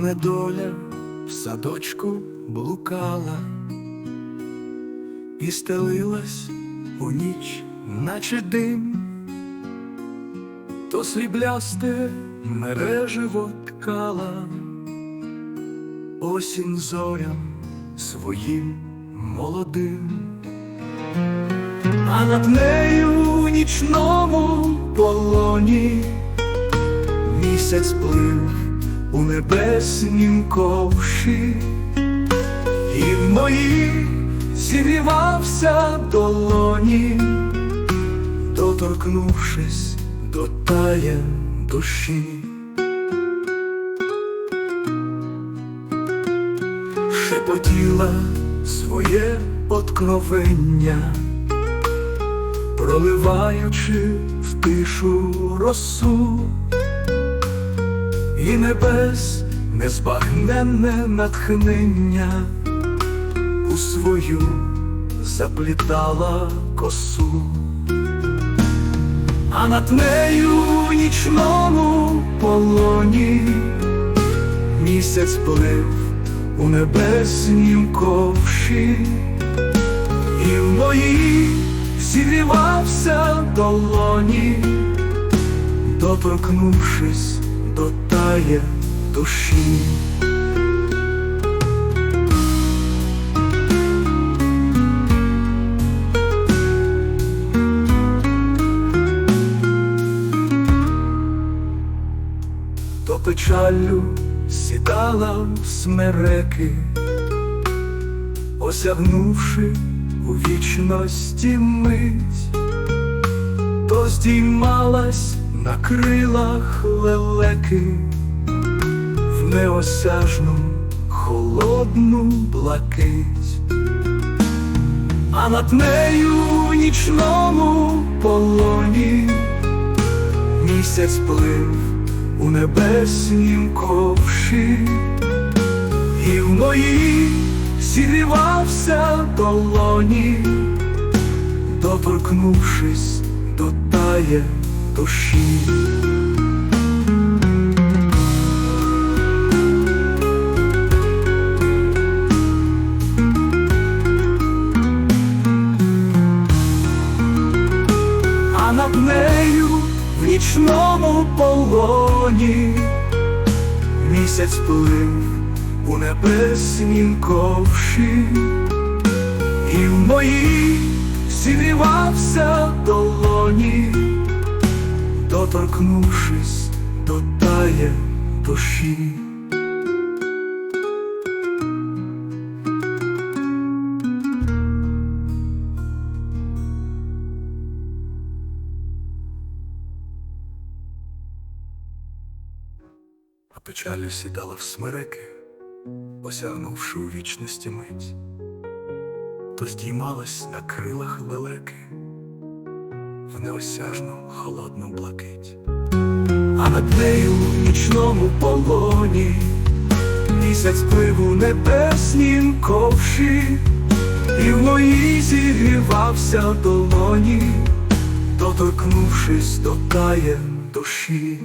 недоля в садочку блукала і стелилась у ніч, наче дим, то сріблясте мережево ткала, осінь зорям своїм молодим, а над нею в нічному полоні місяць плив у небеснім ковші, і в моїй зігрівався долоні, доторкнувшись до тая душі. Шепотіла своє откровення, проливаючи в тишу росу і небес незбагненне натхнення у свою заплітала косу, а над нею в нічному полоні місяць плив у небеснім ковші, і в моїй зігрівався долоні, доторкнувшись до тає душі. То печаллю сідала в смереки, осягнувши у вічності мить, то здіймалась на крилах лелеки в неосяжну холодну блакить, а над нею в нічному полоні місяць плив у небеснім ковші, і в моїй зігрівався долоні, доторкнувшись до тає душі. а над нею в нічному полоні місяць плив у небеснім ковші, і в моїй зігрівався долоні, доторкнувшись до тає душі. а печалю сідала в смереки, осягнувши у вічності мить, то здіймалась на крилах лелеки в неосяжну холодну блакить, а над нею в нічному полоні місяць плив у небеснім ковші, і в моїй зігрівався долоні, доторкнувшись до таєм душі.